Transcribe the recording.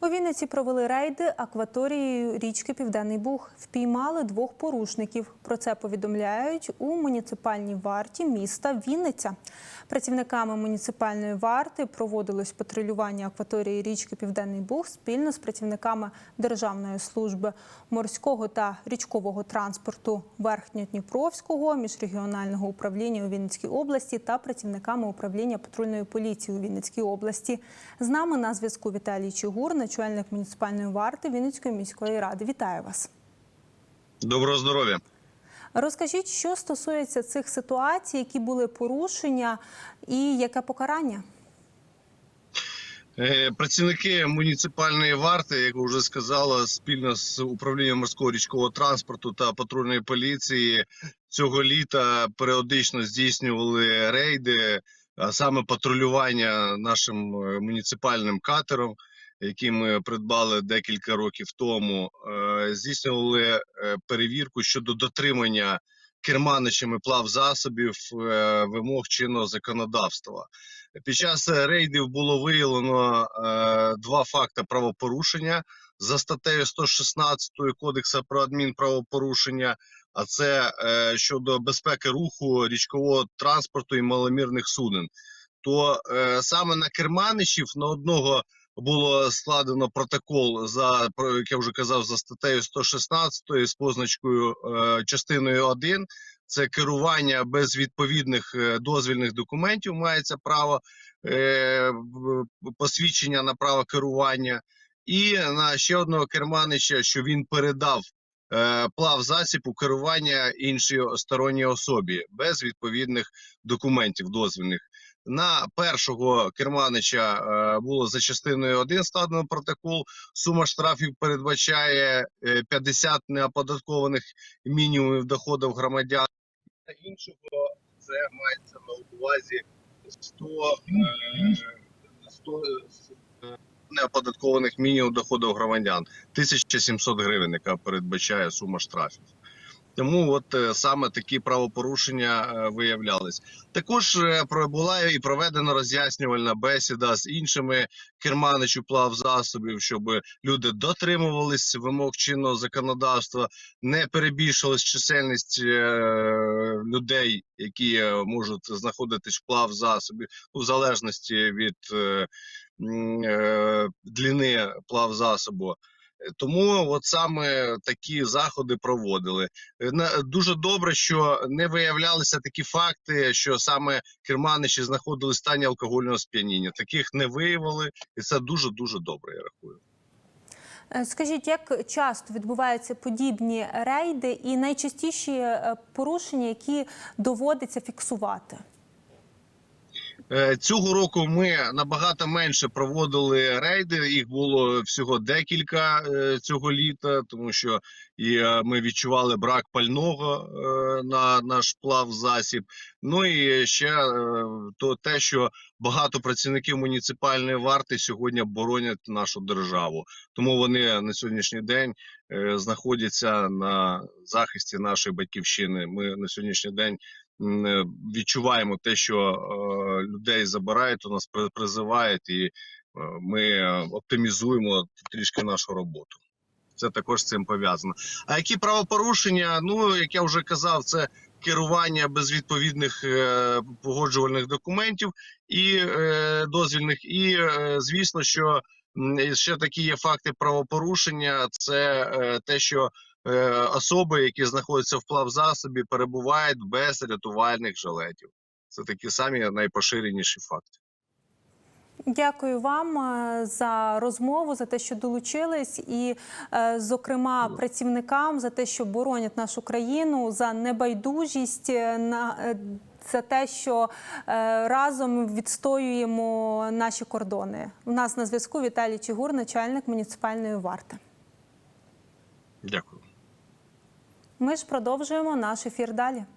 У Вінниці провели рейди акваторією річки Південний Буг. Впіймали двох порушників. Про це повідомляють у муніципальній варті міста Вінниця. Працівниками муніципальної варти проводилось патрулювання акваторії річки Південний Буг спільно з працівниками Державної служби морського та річкового транспорту Верхньодніпровського міжрегіонального управління у Вінницькій області та працівниками управління патрульної поліції у Вінницькій області. З нами на зв'язку Віталій Чигур, начальник муніципальної варти Вінницької міської ради. Вітаю вас. Доброго здоров'я. Розкажіть, що стосується цих ситуацій, які були порушення і яке покарання? Е, Працівники муніципальної варти, як ви вже сказала, спільно з управлінням морського річкового транспорту та патрульної поліції цього літа періодично здійснювали рейди, а саме патрулювання нашим е, муніципальним катером, який ми придбали декілька років тому. Е, Здійснювали е, перевірку щодо дотримання керманичами плавзасобів е, вимог чинного законодавства. Під час рейдів було виявлено два факти правопорушення за статтею 116 Кодексу про адмінправопорушення. А це щодо безпеки руху річкового транспорту і маломірних суден. То саме на керманичів на одного було складено протокол за як я вже казав за статтею 116 з позначкою е, частиною 1. Це керування без відповідних е, дозвільних документів мається право е, посвідчення на право керування, і на ще одного керманича, що він передав е, плав засіб у керування іншій сторонній особі без відповідних документів дозвільних. На першого керманича е, було за частиною 1 складено протокол. Сума штрафів передбачає е, 50 неоподаткованих мінімумів доходів громадян. На іншого це мається на увазі 100, е, 100 е, неоподаткованих мінімум доходів громадян 1700 гривень, яка передбачає сума штрафів. Тому от е, саме такі правопорушення е, виявлялись. Також е, була і проведена роз'яснювальна бесіда з іншими керманичів плавзасобів, щоб люди дотримувались вимог чинного законодавства, не перебільшилась чисельність людей, які можуть знаходитись в плавзасобі, у залежності від длини плавзасобу. Тому от саме такі заходи проводили. Е, Дуже добре, що не виявлялися такі факти, що саме керманичі знаходились в стані алкогольного сп'яніння. Таких не виявили, і це дуже дуже добре. Я рахую. Е, Скажіть, як часто відбуваються подібні рейди і найчастіші е, порушення, які доводиться фіксувати? Е, Цього року ми набагато менше проводили рейди. Їх було всього декілька е, цього літа, тому що і е, ми відчували брак пального е, на наш плав засіб. Ну і ще е, то те, що багато працівників муніципальної варти сьогодні боронять нашу державу. Тому вони на сьогоднішній день знаходяться на захисті нашої батьківщини. Ми на сьогоднішній день відчуваємо те, що е, людей забирають, у нас при- призивають, і е, ми оптимізуємо трішки нашу роботу. Це також з цим пов'язано. А які правопорушення? Ну як я вже казав, це керування без відповідних е, погоджувальних документів і е, дозвільних, і е, звісно, що ще такі є факти правопорушення. Це е, те, що е, особи, які знаходяться в плавзасобі, перебувають без рятувальних жилетів. Це такі самі найпоширеніші факти. Дякую вам е, за розмову, за те, що долучились, і, е, зокрема, працівникам за те, що боронять нашу країну, за небайдужість, е, на за те, що разом відстоюємо наші кордони. У нас на зв'язку Віталій Чигур, начальник муніципальної варти. Дякую. Ми ж продовжуємо наш ефір далі.